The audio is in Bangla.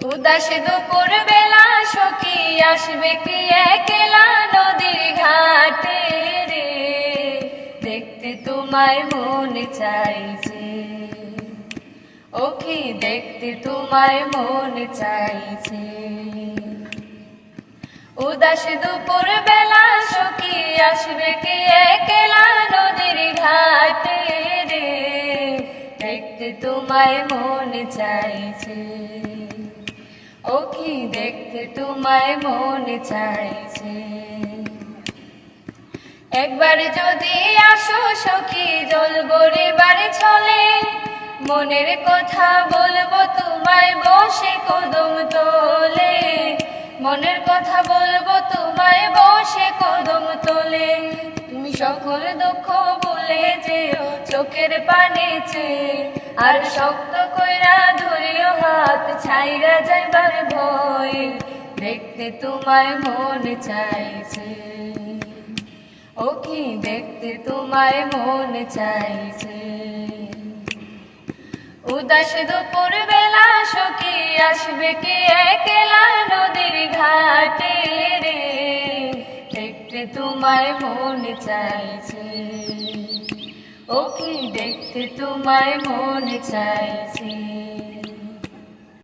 উদাস দুপুর বেলা সখী আসবে কি একলা নদীর ঘাটে রে? দেখতে তোমায় মন চাইছে ও কি দেখতে তোমায় মন চাইছে উদাস দুপুর বেলা সখী আসবে কি একলা নদীর ঘাটে রে? দেখতে তোমায় মন চাইছে ও দেখতে তোমায় মন চাইছে। একবার যদি আসো সখী জলবরে বাড়ি চলে। মনের কথা বলব তোমায় বসে কদম তোলে। মনের কথা বলব তোমায় বসে কদম তোলে। তুমি সকল দুঃখ বলে যেও চোখের পানিছে আর শক্ত কইরা ধরিও হাত ছাইরা যাইবার ভয়, দেখতে তোমায় মন চাইছে। ও কি দেখতে তোমায় মন চাইছে? উদাস দুপুর বেলা সখী আসবে কি একলা নদীর ঘাটে রে? দেখতে তোমায় মন চাইছে। ও কি দেখতে তোমায় মন চাইছে?